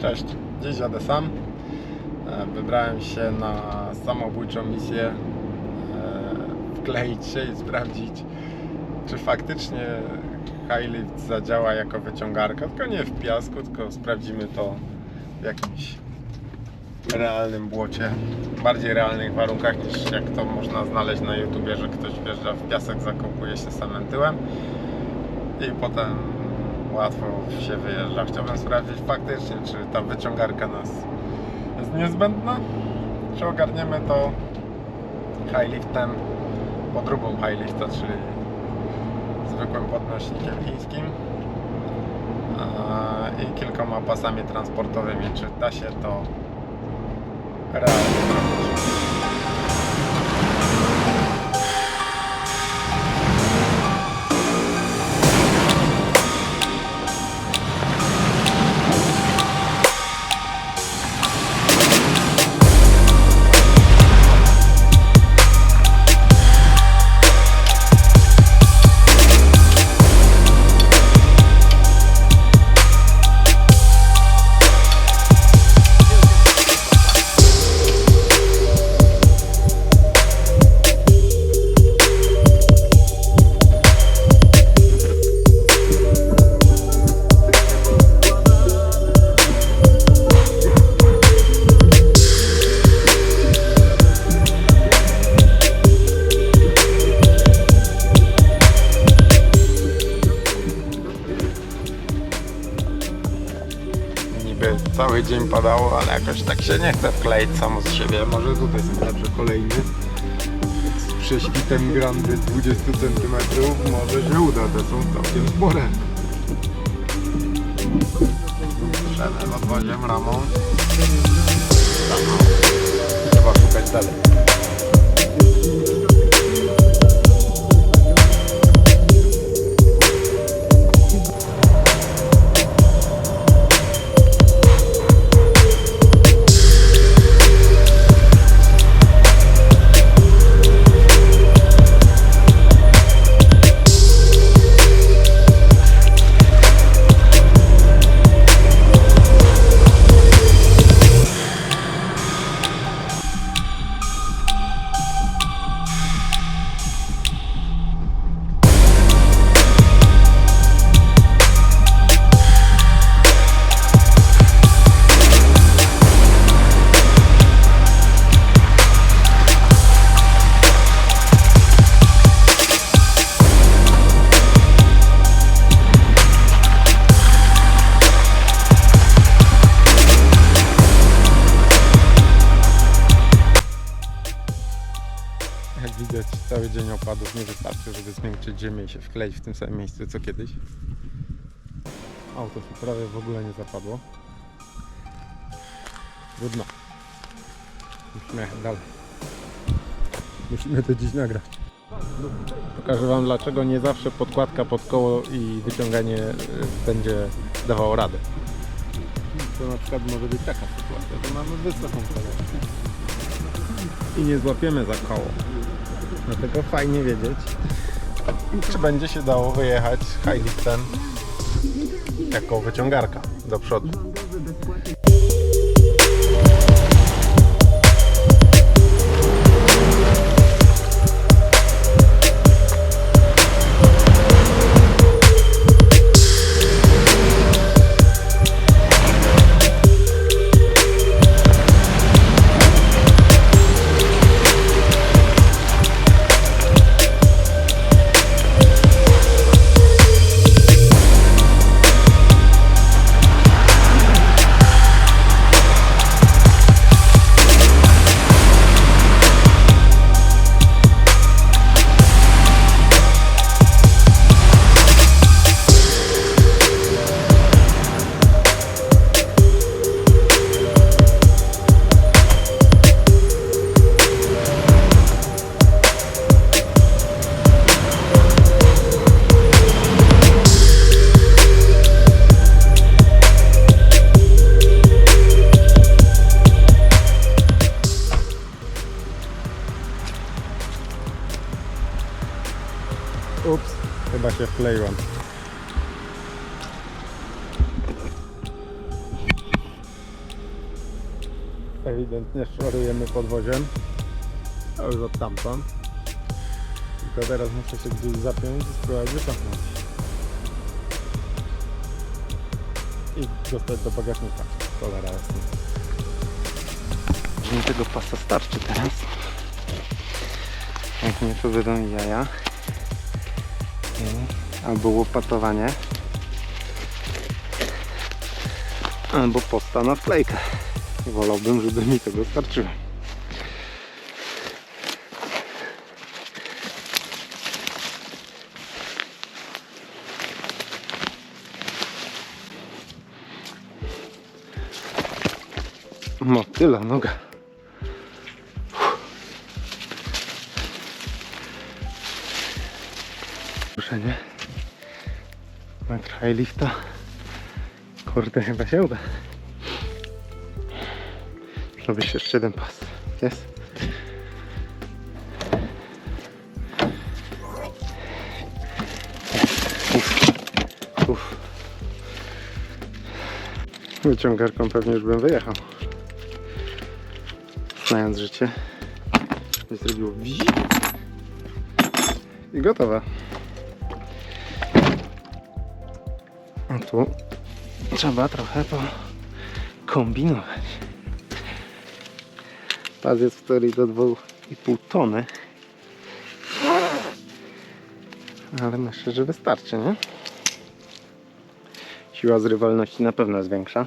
Cześć, dziś jadę sam. E, Wybrałem się na samobójczą misję e, wkleić się i sprawdzić, czy faktycznie Highlift zadziała jako wyciągarka, tylko nie w piasku, tylko sprawdzimy to w jakimś realnym błocie, bardziej realnych warunkach niż jak to można znaleźć na YouTubie, że ktoś wjeżdża w piasek, zakopuje się samym tyłem i potem łatwo się wyjeżdża. Chciałbym sprawdzić faktycznie, czy ta wyciągarka nas jest niezbędna, czy ogarniemy to highliftem, podróbą highlifta, czyli zwykłym podnośnikiem chińskim i kilkoma pasami transportowymi. Czy da się to realnie padało, ale jakoś tak się nie chce wkleić samo z siebie. Może tutaj są lepsze kolejny. Z prześwitem grandy 20 cm. Może się uda, te są całkiem spore. Szedłem odwoziem ramą. Trzeba szukać dalej. Dzień opadów nie wystarczy, żeby zmiękczyć ziemię i się wkleić w tym samym miejscu co kiedyś. Auto się prawie w ogóle nie zapadło. Trudno. Musimy jechać dalej. Musimy to dziś nagrać. Pokażę Wam dlaczego nie zawsze podkładka pod koło i wyciąganie y, będzie dawało radę. To na przykład może być taka sytuacja, że mamy wysoką kolejkę i nie złapiemy za koło. Dlatego fajnie wiedzieć, czy będzie się dało wyjechać highliftem jako wyciągarka do przodu. Ewidentnie szorujemy podwoziem. To już od tamtąd. Tylko teraz muszę się gdzieś zapiąć i spróbować wycofnąć. I dostać do bagażnika. Cholera jasna. Mi tego pasa starczy teraz. Jak nie to będą jaja. Albo łopatowanie. Albo posta na wklejkę. Wolałbym, żeby mi tego starczyło. Motyla noga. Ruszenie. Metr high lifta. Kurde, chyba się uda. Zrobić jeszcze jeden pas. Jest. Uff. Uff. Wyciągarką pewnie już bym wyjechał. Znając życie. By zrobiło i gotowe. A tu trzeba trochę kombinować. Pas jest teorii do 2,5 tony. Ale myślę, że wystarczy, nie? Siła zrywalności na pewno jest większa.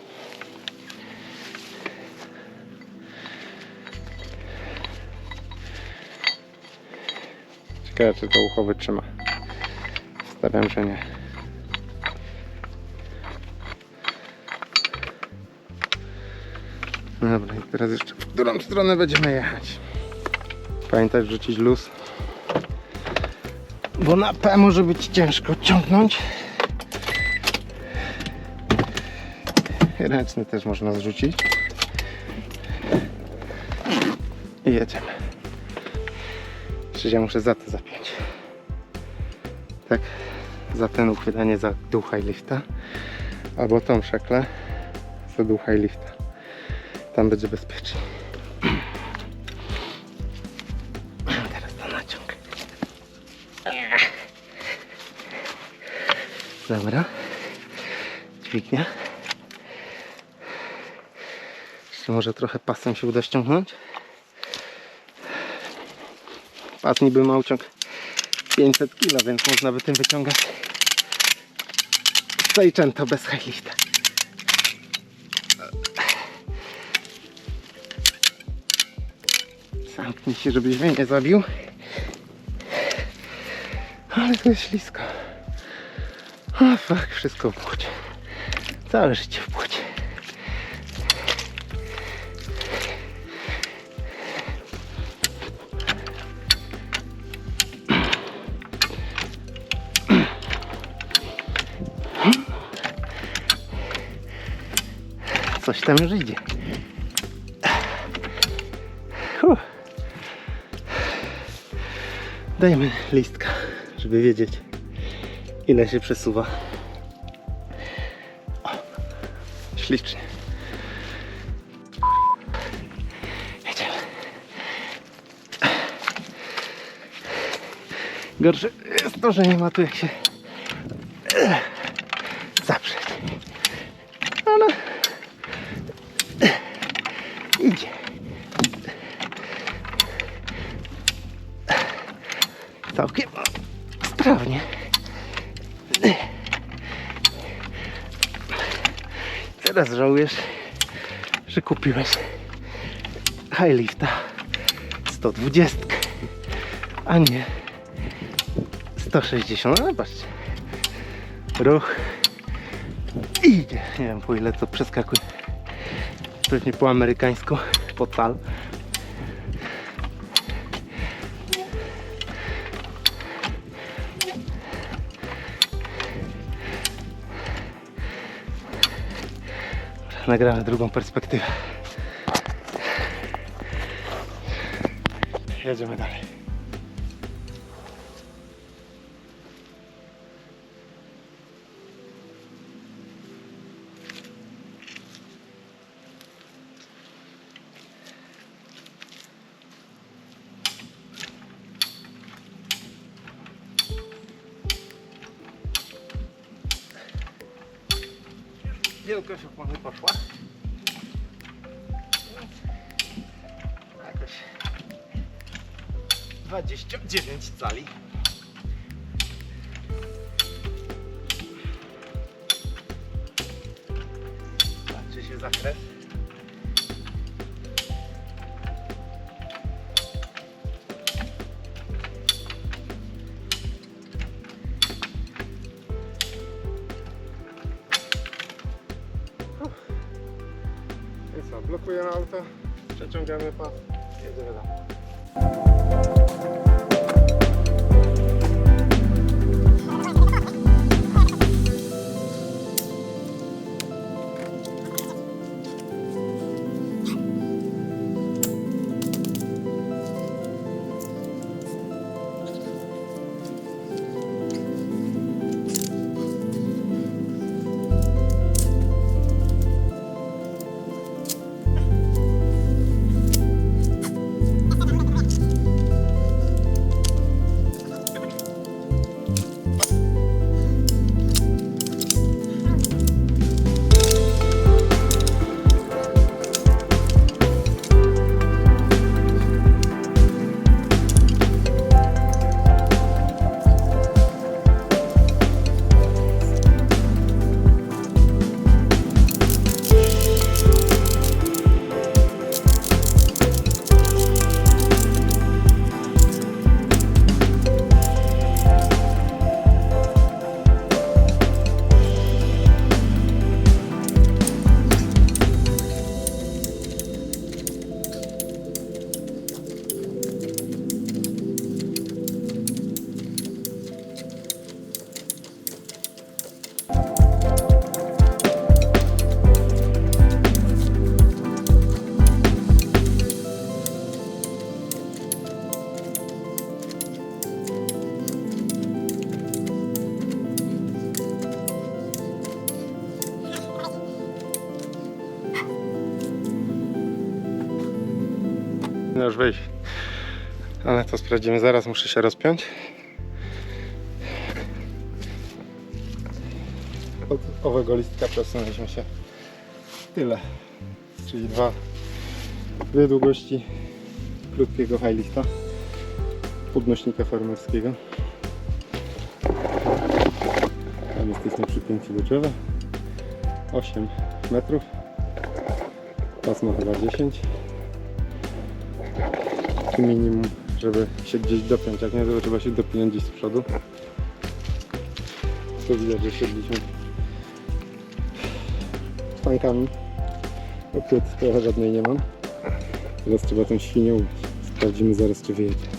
Ciekawe, czy to ucho wytrzyma. Stawiam, że nie. Dobra, i teraz jeszcze w którą stronę będziemy jechać? Pamiętaj rzucić luz. Bo na P może być ciężko ciągnąć. Ręczny też można zrzucić. I jedziemy. Czy ja muszę za to zapiąć? Tak, za ten uchwytanie za dół high lifta. Albo tą szeklę za dół high lifta. Tam będzie bezpiecznie. Teraz to naciąg. Dobra. Dźwignia. Jeszcze może trochę pasem się uda ściągnąć. Pas niby ma uciąg 500 kg, więc można by tym wyciągać Seicento bez high Zamknij się, żebyś mnie nie zabił. Ale to jest ślisko. O fuck, wszystko w płocie. Całe życie w płocie. Coś tam już idzie. Uff. Dajmy listka, żeby wiedzieć ile się przesuwa. O, ślicznie. Jedziemy. Gorsze jest to, że nie ma tu jak się zaprzeć. Ale idzie. Całkiem sprawnie. Teraz żałujesz, że kupiłeś high lifta 120, a nie 160. Ale patrzcie. Ruch idzie. Nie wiem po ile to przeskakuje. Pewnie po amerykańsku, po cal. Nagramy drugą perspektywę. Jedziemy dalej. Wielkość opony poszła. Jakoś 29 cali. I co, blokujemy auto, przeciągamy pas, jedziemy dalej. No już wyjść. Ale to sprawdzimy zaraz, muszę się rozpiąć. Od owego listka przesunęliśmy się tyle. Czyli dwa, dwie długości krótkiego high lifta podnośnika farmerskiego. Tam jesteśmy przypięci do drzewa. 8 metrów. Pas ma chyba 10 minimum, żeby się gdzieś dopiąć. Jak nie, to trzeba się dopinać gdzieś z przodu. Tu widać, że siedliśmy sztankami. Oprócz trochę żadnej nie mam. Teraz trzeba tą świnię ubić. Sprawdzimy zaraz, czy wyjedzie.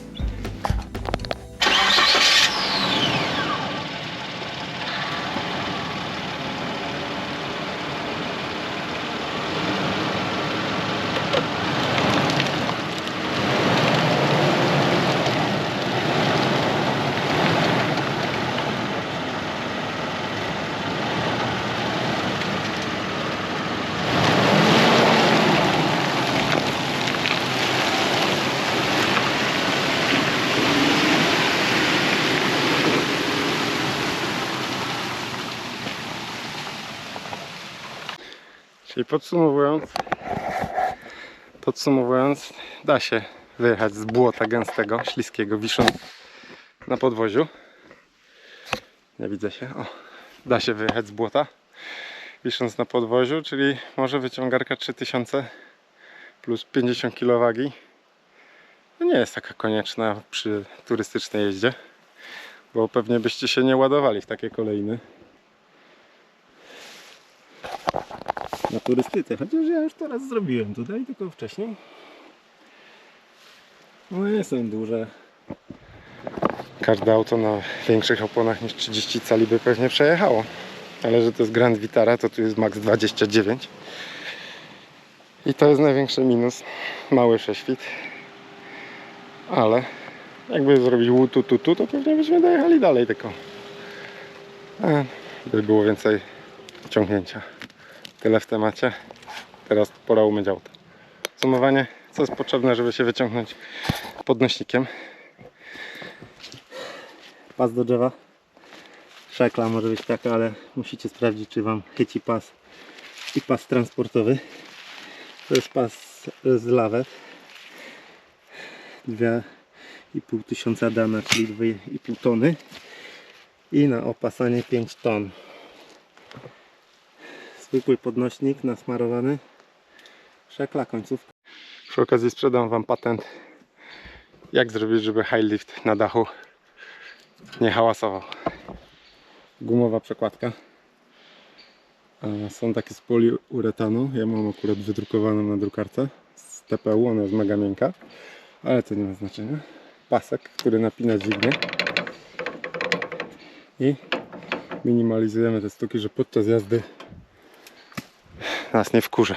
Czyli podsumowując, podsumowując, da się wyjechać z błota gęstego, śliskiego, wisząc na podwoziu. Nie widzę się. O, da się wyjechać z błota, wisząc na podwoziu, czyli może wyciągarka 3000 plus 50 kg. To nie jest taka konieczna przy turystycznej jeździe, bo pewnie byście się nie ładowali w takie kolejny. Na turystyce, chociaż ja już teraz zrobiłem tutaj, tylko wcześniej. No nie są duże. Każde auto na większych oponach niż 30 cali by pewnie przejechało. Ale że to jest Grand Vitara, to tu jest max 29. I to jest największy minus. Mały prześwit. Ale jakby zrobić łutu tutu, to pewnie byśmy dojechali dalej tylko. E, by było więcej ciągnięcia. Tyle w temacie. Teraz pora umyć auto. Podsumowanie, co jest potrzebne, żeby się wyciągnąć podnośnikiem. Pas do drzewa. Szekla może być taka, ale musicie sprawdzić, czy Wam chyci pas i pas transportowy. To jest pas z lawet. 2,5 tysiąca dana, czyli 2,5 tony. I na opasanie 5 ton. Zwykły podnośnik nasmarowany. Szekla końcówka. Przy okazji sprzedam Wam patent jak zrobić, żeby high lift na dachu nie hałasował. Gumowa przekładka. Są takie z poliuretanu. Ja mam akurat wydrukowaną na drukarce z TPU, ona jest mega miękka, ale to nie ma znaczenia. Pasek, który napina dźwignię i minimalizujemy te stuki, że podczas jazdy nas nie wkurza.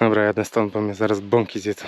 Dobra, jadę stąd, bo mnie zaraz bąki zjedzą.